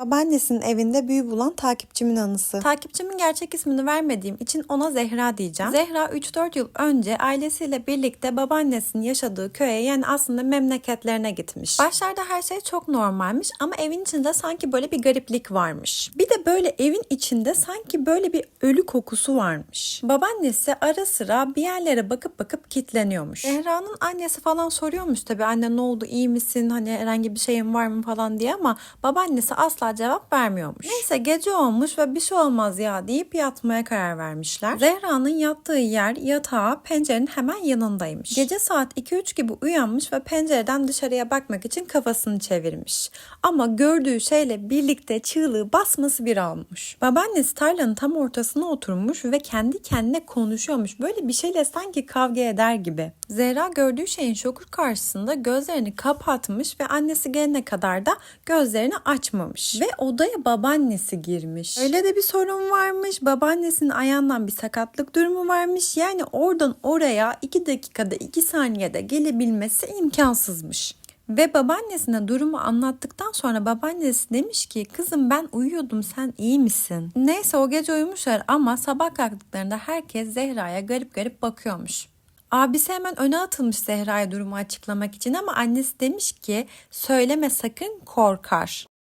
Babaannesinin evinde büyü bulan takipçimin anısı. Takipçimin gerçek ismini vermediğim için ona Zehra diyeceğim. Zehra 3-4 yıl önce ailesiyle birlikte babaannesinin yaşadığı köye yani aslında memleketlerine gitmiş. Başlarda her şey çok normalmiş ama evin içinde sanki böyle bir gariplik varmış. Bir de böyle evin içinde sanki böyle bir ölü kokusu varmış. Babaannesi ara sıra bir yerlere bakıp bakıp kitleniyormuş. Zehra'nın annesi falan soruyormuş tabii anne ne oldu iyi misin hani herhangi bir şeyin var mı falan diye ama babaannesi asla cevap vermiyormuş. Neyse gece olmuş ve bir şey olmaz ya deyip yatmaya karar vermişler. Zehra'nın yattığı yer yatağı pencerenin hemen yanındaymış. Gece saat 2-3 gibi uyanmış ve pencereden dışarıya bakmak için kafasını çevirmiş. Ama gördüğü şeyle birlikte çığlığı basması bir almış. Babaannesi tarlanın tam ortasına oturmuş ve kendi kendine konuşuyormuş. Böyle bir şeyle sanki kavga eder gibi. Zehra gördüğü şeyin şokur karşısında gözlerini kapatmış ve annesi gelene kadar da gözlerini açmamış. Ve odaya babaannesi girmiş. Öyle de bir sorun varmış. Babaannesinin ayağından bir sakatlık durumu varmış. Yani oradan oraya 2 dakikada 2 saniyede gelebilmesi imkansızmış. Ve babaannesine durumu anlattıktan sonra babaannesi demiş ki kızım ben uyuyordum sen iyi misin? Neyse o gece uyumuşlar ama sabah kalktıklarında herkes Zehra'ya garip garip bakıyormuş. Abisi hemen öne atılmış Zehra'ya durumu açıklamak için ama annesi demiş ki söyleme sakın korkar.